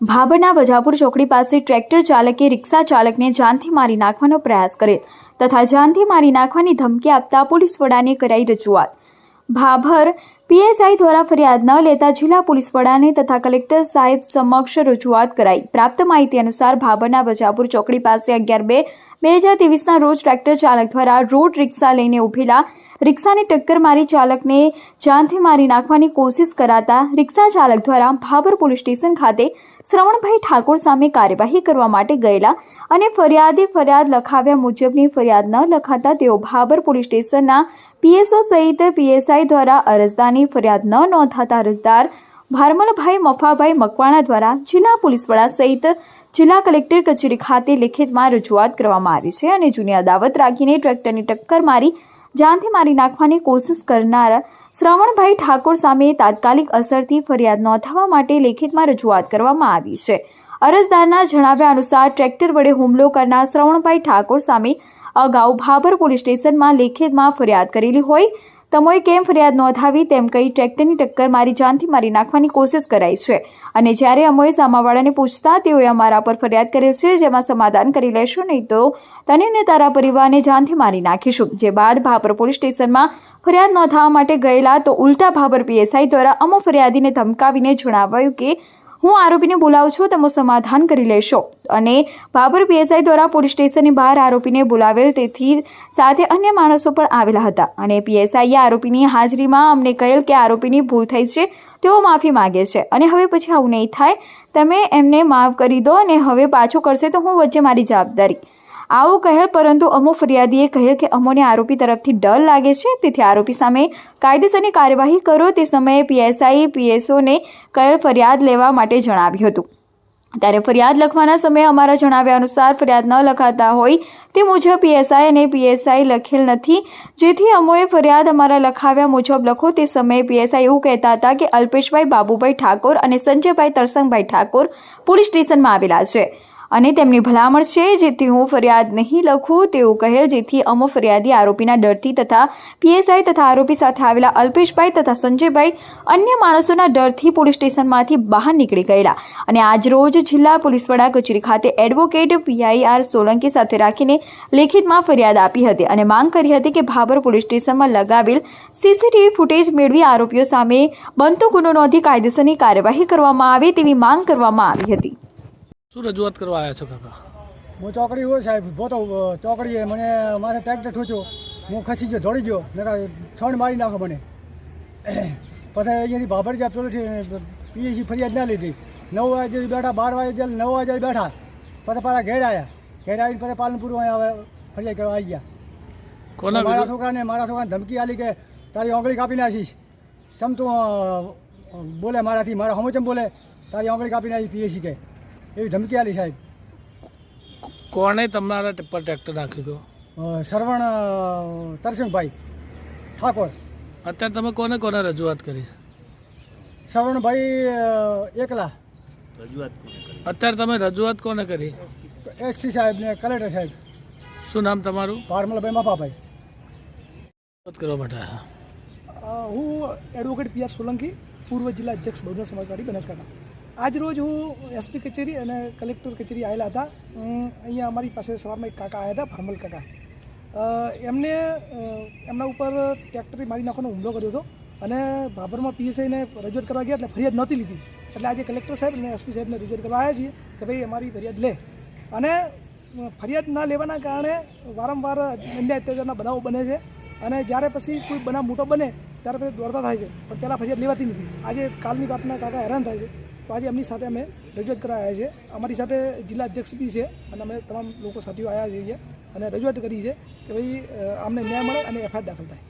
ભાભરના વજાપુર ચોકડી પાસે ટ્રેક્ટર ચાલકે રિક્ષા ચાલકને જાનથી મારી નાખવાનો પ્રયાસ કરેલ તથા જાનથી મારી નાખવાની ધમકી આપતા પોલીસ વડાને કરાઈ રજૂઆત. ભાભર પીએસઆઈ દ્વારા ફરિયાદ ન લેતા જિલ્લા પોલીસ વડાને તથા કલેક્ટર સાહેબ સમક્ષ રજૂઆત કરાઈ. પ્રાપ્ત માહિતી અનુસાર ભાભરના વજાપુર ચોકડી પાસે અગિયાર બે બે હજાર ત્રેવીસના રોજ ટ્રેક્ટર ચાલક દ્વારા રોડ રિક્ષા લઈને ઊભેલા રિક્ષાને ટક્કર મારી ચાલકને જાનથી મારી નાખવાની કોશિશ કરાતા રિક્ષા ચાલક દ્વારા ભાભર પોલીસ સ્ટેશન ખાતે શ્રવણભાઈ ઠાકોર સામે કાર્યવાહી કરવા માટે ગયેલા અને ફરિયાદે ફરિયાદ લખાવ્યા મુજબની ફરિયાદ ન લખાતા તેઓ ભાભર પોલીસ સ્ટેશનના પીએસઓ સહિત પીએસઆઈ દ્વારા અરજદારની ફરિયાદ ન નોંધાતા અરજદાર ભારમલભાઈ મફાભાઈ મકવાણા દ્વારા જિલ્લા પોલીસ વડા સહિત જિલ્લા કલેક્ટર કચેરી ખાતે લેખિતમાં રજૂઆત કરવામાં આવી છે અને જૂની અદાવત રાખીને ટ્રેક્ટરની ટક્કર મારી, જાનથી મારી નાખવાની કોશિશ કરનાર શ્રવણભાઈ ઠાકોર સામે તાત્કાલિક અસરથી ફરિયાદ નોંધાવવા માટે લેખિતમાં રજૂઆત કરવામાં આવી છે. અરજદારના જણાવ્યા અનુસાર ટ્રેક્ટર વડે હુમલો કરનાર શ્રવણભાઈ ઠાકોર સામે અગાઉ ભાભર પોલીસ સ્ટેશનમાં લેખિતમાં ફરિયાદ કરેલી હોય તમોએ કેમ ફરિયાદ નોંધાવી તેમ કહી ટ્રેક્ટરની ટક્કર મારી જાનથી મારી નાખવાની કોશિશ કરાઈ છે. અને જ્યારે અમોએ સામાવાળાને પૂછતા, તેઓએ અમારા પર ફરિયાદ કરેલ છે, જેમાં સમાધાન કરી લેશો નહીં, તો તને ને તારા પરિવારને જાનથી મારી નાખીશું. જે બાદ ભાભર પોલીસ સ્ટેશનમાં ફરિયાદ નોંધાવવા માટે ગયેલા, તો ઉલટા ભાભર પીએસઆઈ દ્વારા અમો ફરિયાદીને ધમકાવીને જણાવાયું કે હું આરોપીને બોલાવું છું, તમે સમાધાન કરી લેશો. અને બાબર પીએસઆઈ દ્વારા પોલીસ સ્ટેશનની બહાર આરોપીને બોલાવેલ તેથી સાથે અન્ય માણસો પણ આવેલા હતા. અને પીએસઆઈએ આરોપીની હાજરીમાં અમને કહેલ કે આરોપીની ભૂલ થઈ છે, તેઓ માફી માગે છે. અને હવે પછી આવું નહીં થાય, તમે એમને માફ કરી દો અને હવે પાછો કરશે તો હું વચ્ચે મારી જવાબદારી. આવું કહેલ પરંતુ અમો ફરિયાદીએ કહેલ કે અમોને આરોપી તરફથી ડર લાગે છે. તેથી આરોપી સામે કાયદેસરની કાર્યવાહી કરો. તે સમયે પીએસઆઈ પીએસઓને કહેલ ફરિયાદ લેવા માટે જણાવ્યું હતું. ત્યારે ફરિયાદ લખવાના સમયે અમારા જણાવ્યા અનુસાર ફરિયાદ ન લખાતા હોય તે મુજબ પીએસઆઈ અને પીએસઆઈ લખેલ નથી. જેથી અમોએ ફરિયાદ અમારા લખાવ્યા મુજબ લખો. તે સમયે પીએસઆઈ એવું કહેતા હતા કે અલ્પેશભાઈ બાબુભાઈ ઠાકોર અને સંજયભાઈ તરસંગભાઈ ઠાકોર પોલીસ સ્ટેશનમાં આવેલા છે. અને તેમની ભલામણ છે, જેથી હું ફરિયાદ નહીં લખું, તેવું કહેલ, જેથી અમો ફરિયાદી આરોપીના ડરથી તથા પીએસઆઈ તથા આરોપી સાથે આવેલા અલ્પેશભાઈ તથા સંજયભાઈ અન્ય માણસોના ડરથી પોલીસ સ્ટેશનમાંથી બહાર નીકળી ગયેલા. અને આજરોજ જિલ્લા પોલીસ વડા કચેરી ખાતે એડવોકેટ પીઆઈઆર સોલંકી સાથે રાખીને લેખિતમાં ફરિયાદ આપી હતી અને માંગ કરી હતી કે ભાભર પોલીસ સ્ટેશનમાં લગાવેલ સીસીટીવી ફૂટેજ મેળવી આરોપીઓ સામે બનતો ગુનો નોંધી કાયદેસરની કાર્યવાહી કરવામાં આવે તેવી માંગ કરવામાં આવી હતી. શું રજૂઆત કરવા આવ્યા છો કાકા? હું ચોકડી હોય સાહેબ પોતો ચોકડીએ મને મારે ટ્રેક્ટર ઠોચ્યો હું ખસી ગયો દોડી ગયો. છણ મારી નાખો મને. પછી અહીંયાથી ભાભર જ્યાં પેલું પીએસી ફરિયાદ ના લીધી. નવ વાગે બેઠા બાર વાગે જ્યારે નવ વાગે બેઠા પછી પાછા ઘેર આવ્યા ઘેર આવીને પછી પાલનપુર આવે હવે ફરિયાદ કરવા આવી ગયા. કોના મારા છોકરાને મારા છોકરાને ધમકી આલી કે તારી આંગળી કાપી નાખીશ. તમ તું બોલે મારાથી મારા હમો ચમ બોલે? તારી આંગળી કાપી નાખી પીએસી કે. એવી ધમકી આલી સાહેબ. કોણે તમારા પર ટ્રેક્ટર નાખ્યું હતું? અ, શ્રવણ તરસંગભાઈ ઠાકોર. અત્યારે તમે કોને કોને રજૂઆત કરી? શ્રવણભાઈ એકલા. અત્યારે તમે રજૂઆત કોને કરી? એસસી સાહેબ ને કલેક્ટર સાહેબ. શું નામ તમારું? પારમલભાઈ મફાભાઈ. રજૂઆત કરવા માટે. હું. એડવોકેટ પી આર સોલંકી પૂર્વ જિલ્લા અધ્યક્ષ બહુજન સમાજવાદી બનાસકાંઠા. આજ રોજ હું એસપી કચેરી અને કલેક્ટર કચેરી આવેલા હતા. અહીંયા અમારી પાસે સવારમાં એક કાકા આવ્યા હતા, ફાર્મલ કાકા. એમને એમના ઉપર ટ્રેક્ટરથી મારી નાખવાનો હુમલો કર્યો હતો અને ભાભરમાં પીએસઆઈને રજૂઆત કરવા ગયા એટલે ફરિયાદ નહોતી લીધી. એટલે આજે કલેક્ટર સાહેબ અને એસપી સાહેબને રજૂઆત કરવા આવ્યા છીએ કે ભાઈ અમારી ફરિયાદ લે. અને ફરિયાદ ના લેવાના કારણે વારંવાર અન્ય અત્યાચારના બનાવો બને છે અને જ્યારે પછી કોઈ બનાવ મોટો બને, ત્યારે પછી દોડતા થાય છે. પણ પહેલાં ફરિયાદ લેવાતી નથી. આજે કાલની વાતના કાકા હેરાન થાય છે. તો આજે એમની સાથે અમે રજૂઆત કરાયા છે. અમારી સાથે જિલ્લા અધ્યક્ષ બી છે અને અમે તમામ લોકો સાથીઓ આવ્યા છીએ અને રજૂઆત કરી છે કે ભાઈ અમને ન્યાય મળે અને એફઆઈઆર દાખલ થાય.